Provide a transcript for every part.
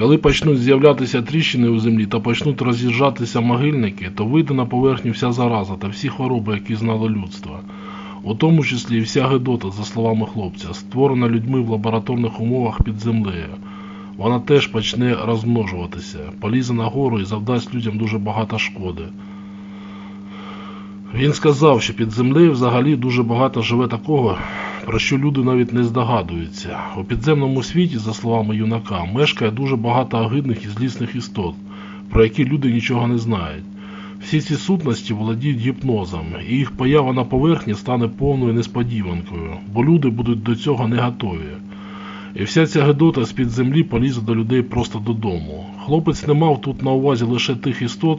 Коли почнуть з'являтися тріщини у землі та почнуть роз'їжджатися могильники, то вийде на поверхню вся зараза та всі хвороби, які знало людство. У тому числі і вся Гедота, за словами хлопця, створена людьми в лабораторних умовах під землею. Вона теж почне розмножуватися, полізе нагору і завдасть людям дуже багато шкоди. Він сказав, що під землею взагалі дуже багато живе такого, про що люди навіть не здогадуються. У підземному світі, за словами юнака, мешкає дуже багато огидних і злісних істот, про які люди нічого не знають. Всі ці сутності володіють гіпнозом, і їх поява на поверхні стане повною несподіванкою, бо люди будуть до цього не готові. І вся ця гедота з-під землі полізе до людей просто додому. Хлопець не мав тут на увазі лише тих істот,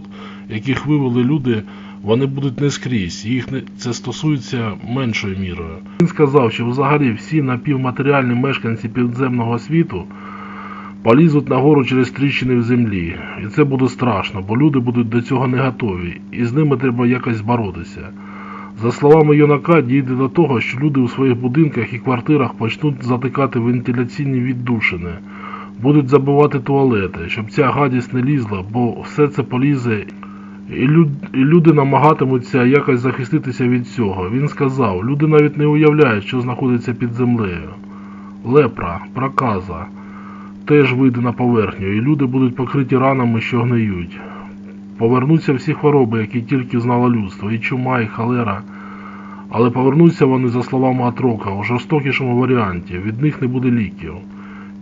яких вивели люди, вони будуть не скрізь, їх не... це стосується меншою мірою. Він сказав, що взагалі всі напівматеріальні мешканці підземного світу полізуть нагору через тріщини в землі. І це буде страшно, бо люди будуть до цього не готові, і з ними треба якось боротися. За словами юнака, дійде до того, що люди у своїх будинках і квартирах почнуть затикати вентиляційні віддушини, будуть забивати туалети, щоб ця гадість не лізла, бо все це полізе, і, люди намагатимуться якось захиститися від цього. Він сказав, люди навіть не уявляють, що знаходиться під землею. Лепра, проказа теж вийде на поверхню, і люди будуть покриті ранами, що гниють. Повернуться всі хвороби, які тільки знало людство, і чума, і холера. Але повернуться вони, за словами Атрока, у жорстокішому варіанті, від них не буде ліків.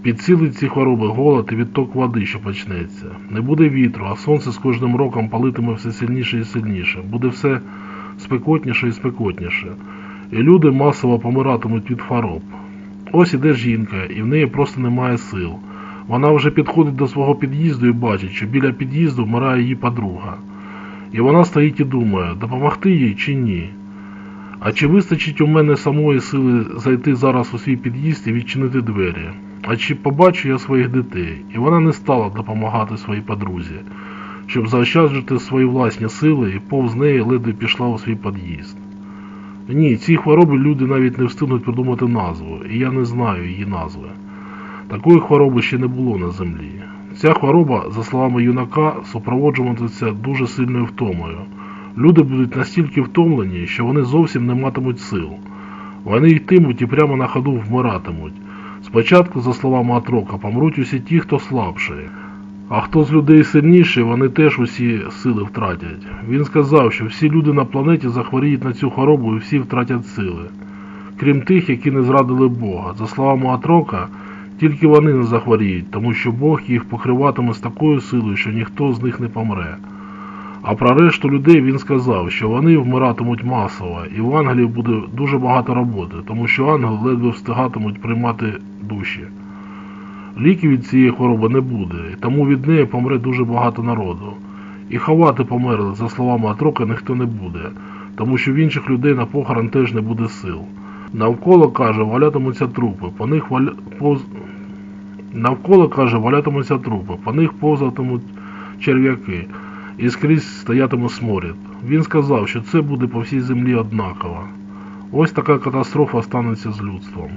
Підсилить ці хвороби голод і відток води, що почнеться. Не буде вітру, а сонце з кожним роком палитиме все сильніше і сильніше. Буде все спекотніше і спекотніше. І люди масово помиратимуть від хвороб. Ось іде жінка, і в неї просто немає сил. Вона вже підходить до свого під'їзду і бачить, що біля під'їзду вмирає її подруга. І вона стоїть і думає, допомогти їй чи ні. А чи вистачить у мене самої сили зайти зараз у свій під'їзд і відчинити двері? А чи побачу я своїх дітей? І вона не стала допомагати своїй подрузі, щоб заощаджити свої власні сили і повз неї ледве пішла у свій під'їзд. Ні, ці хвороби люди навіть не встигнуть придумати назву, і я не знаю її назви. Такої хвороби ще не було на землі. Ця хвороба, за словами юнака, супроводжуватиметься дуже сильною втомою. Люди будуть настільки втомлені, що вони зовсім не матимуть сил. Вони йтимуть і прямо на ходу вмиратимуть. Спочатку, за словами Атрока, помруть усі ті, хто слабший. А хто з людей сильніший, вони теж усі сили втратять. Він сказав, що всі люди на планеті захворіють на цю хворобу і всі втратять сили. Крім тих, які не зрадили Бога. За словами Атрока, тільки вони не захворіють, тому що Бог їх покриватиме з такою силою, що ніхто з них не помре. А про решту людей він сказав, що вони вмиратимуть масово, і в ангелів буде дуже багато роботи, тому що ангели ледве встигатимуть приймати душі. Ліків від цієї хвороби не буде, і тому від неї помре дуже багато народу. І ховати померли, за словами Атрока, ніхто не буде, тому що в інших людей на похорон теж не буде сил. Навколо, каже, валятимуться трупи, по них валя... повз... Навколо, каже, валятимуться трупи, по них повзатимуть черв'яки, і скрізь стоятиме сморід. Він сказав, що це буде по всій землі однаково. Ось така катастрофа станеться з людством.